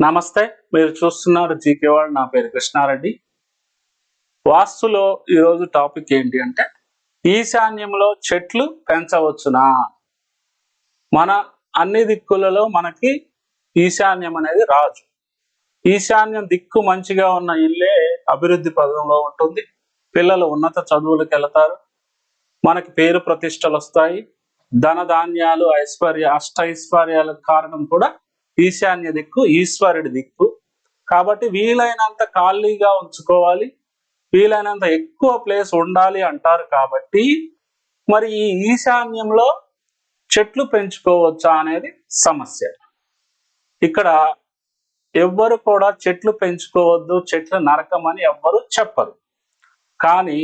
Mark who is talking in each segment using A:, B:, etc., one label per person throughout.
A: నమస్తే మీరు చూస్తున్నారు జీకే వాళ్ళు నా పేరు కృష్ణారెడ్డి. వాస్తులో ఈరోజు టాపిక్ ఏంటి అంటే ఈశాన్యంలో చెట్లు పెంచవచ్చునా? మన అన్ని దిక్కులలో మనకి ఈశాన్యం అనేది రాజు ఈశాన్యం దిక్కు మంచిగా ఉన్న ఇల్లే అభివృద్ధి పదంలో ఉంటుంది. పిల్లలు ఉన్నత చదువులకు వెళతారు. మనకి పేరు ప్రతిష్టలు వస్తాయి. ధన ధాన్యాలు ఐశ్వర్య అష్టైశ్వర్యాలకు కారణం కూడా ఈశాన్య దిక్కు ఈశ్వరుడి దిక్కు. కాబట్టి వీలైనంత ఖాళీగా ఉంచుకోవాలి. వీలైనంత ఎక్కువ ప్లేస్ ఉండాలి అంటారు కాబట్టి మరి ఈ ఈశాన్యంలో చెట్లు పెంచుకోవచ్చా అనేది సమస్య. ఇక్కడ ఎవ్వరు కూడా చెట్లు పెంచుకోవద్దు చెట్లు నరకమని ఎవ్వరు చెప్పరు. కానీ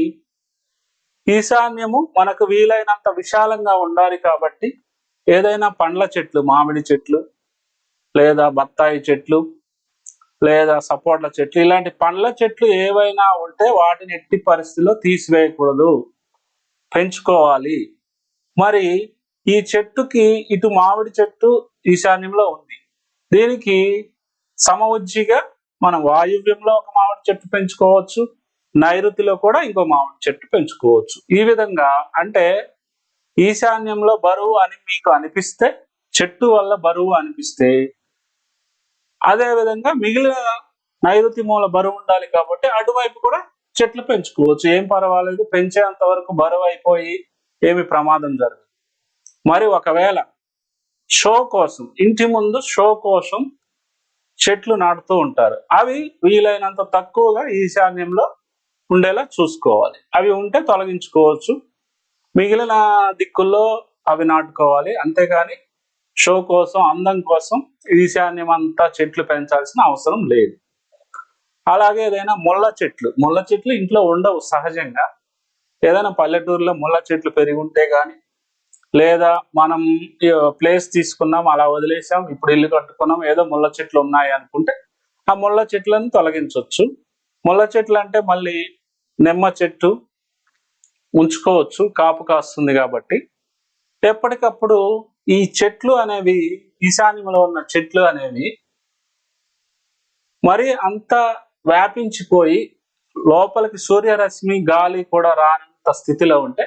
A: ఈశాన్యము మనకు వీలైనంత విశాలంగా ఉండాలి కాబట్టి ఏదైనా పండ్ల చెట్లు మామిడి చెట్లు లేదా బత్తాయి చెట్లు లేదా సపోటా చెట్లు ఇలాంటి పండ్ల చెట్లు ఏవైనా ఉంటే వాటిని ఎట్టి పరిస్థితిలో తీసివేయకూడదు. పెంచుకోవాలి. మరి ఈ చెట్టుకి ఇటు మామిడి చెట్టు ఈశాన్యంలో ఉంది. దీనికి సమవుజ్జిగా మనం వాయువ్యంలో ఒక మామిడి చెట్టు పెంచుకోవచ్చు. నైరుతిలో కూడా ఇంకో మామిడి చెట్టు పెంచుకోవచ్చు. ఈ విధంగా అంటే ఈశాన్యంలో బరువు అని మీకు అనిపిస్తే చెట్టు వల్ల బరువు అనిపిస్తే అదేవిధంగా మిగిలిన నైరుతి మూల బరువు ఉండాలి కాబట్టి అటువైపు కూడా చెట్లు పెంచుకోవచ్చు. ఏం పర్వాలేదు. పెంచేంత వరకు బరువు అయిపోయి ఏమి ప్రమాదం జరగదు. మరి ఒకవేళ షో కోసం ఇంటి ముందు షో కోసం చెట్లు నాటుతూ ఉంటారు. అవి వీలైనంత తక్కువగా ఈశాన్యంలో ఉండేలా చూసుకోవాలి. అవి ఉంటే తొలగించుకోవచ్చు. మిగిలిన దిక్కుల్లో అవి నాటుకోవాలి. అంతేగాని షో కోసం అందం కోసం ఈశాన్యం అంతా చెట్లు పెంచాల్సిన అవసరం లేదు. అలాగే ఏదైనా ముళ్ళ చెట్లు ముళ్ళ చెట్లు ఇంట్లో ఉండవు సహజంగా. ఏదైనా పల్లెటూరులో ముళ్ళ చెట్లు పెరిగి ఉంటే కానీ లేదా మనం ప్లేస్ తీసుకున్నాం అలా వదిలేసాం ఇప్పుడు ఇల్లు కట్టుకున్నాం ఏదో ముళ్ళ చెట్లు ఉన్నాయి అనుకుంటే ఆ ముళ్ళ చెట్లను తొలగించవచ్చు ముళ్ళ చెట్లు అంటే మళ్ళీ నిమ్మ చెట్టు ఉంచుకోవచ్చు కాపు కాస్తుంది కాబట్టి. ఎప్పటికప్పుడు ఈ చెట్లు అనేవి ఈశాన్యంలో ఉన్న చెట్లు అనేవి మరి అంత వ్యాపించిపోయి లోపలికి సూర్యరశ్మి గాలి కూడా రానంత స్థితిలో ఉంటే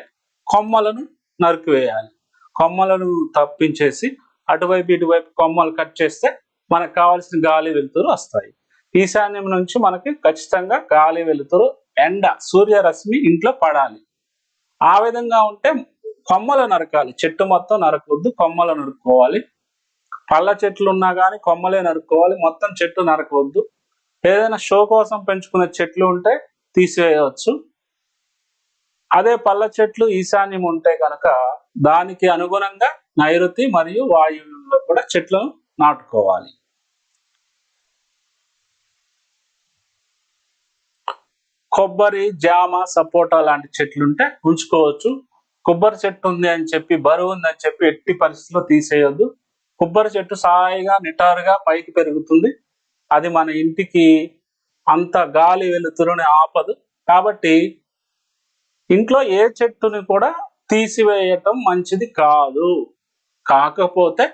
A: కొమ్మలను నరికివేయాలి. కొమ్మలను తప్పించేసి అటువైపు ఇటువైపు కొమ్మలు కట్ చేస్తే మనకు కావాల్సిన గాలి వెలుతురు వస్తాయి. ఈశాన్యం నుంచి మనకి ఖచ్చితంగా గాలి వెలుతురు ఎండ సూర్యరశ్మి ఇంట్లో పడాలి. ఆ విధంగా ఉంటే కొమ్మలు నరకాలి. చెట్టు మొత్తం నరకొద్దు కొమ్మలు నరుక్కోవాలి. పళ్ళ చెట్లు ఉన్నా కానీ కొమ్మలే నరుక్కోవాలి మొత్తం చెట్టు నరకవద్దు. ఏదైనా షో కోసం పెంచుకునే చెట్లు ఉంటే తీసివేయవచ్చు అదే పళ్ళ చెట్లు ఈశాన్యం ఉంటే కనుక దానికి అనుగుణంగా నైరుతి మరియు వాయువులో కూడా చెట్లను నాటుకోవాలి. కొబ్బరి జామ సపోటా లాంటి చెట్లు ఉంటే ఉంచుకోవచ్చు. కొబ్బరి చెట్టు ఉంది అని చెప్పి బరువు ఉంది అని చెప్పి ఎట్టి పరిస్థితిలో తీసేయొద్దు. కొబ్బరి చెట్టు సాయిగా నిటారుగా పైకి పెరుగుతుంది. అది మన ఇంటికి అంత గాలి వెలుతురుని ఆపదు. కాబట్టి ఇంట్లో ఏ చెట్టుని కూడా తీసివేయటం మంచిది కాదు. కాకపోతే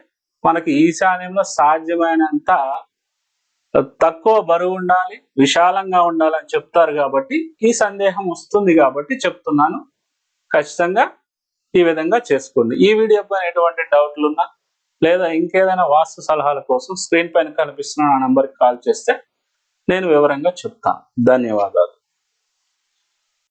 A: మనకి ఈశాన్యంలో సాధ్యమైనంత తక్కువ బరువు ఉండాలి విశాలంగా ఉండాలని చెప్తారు కాబట్టి ఈ సందేహం వస్తుంది కాబట్టి చెప్తున్నాను. ఖచ్చితంగా ఈ విధంగా చేసుకోండి. ఈ వీడియో పైన ఎటువంటి డౌట్లు ఉన్నా లేదా ఇంకేదైనా వాస్తు సలహాల కోసం స్క్రీన్ పైన కనిపిస్తున్న నా నంబర్కి కాల్ చేస్తే నేను వివరంగా చెప్తాను. ధన్యవాదాలు.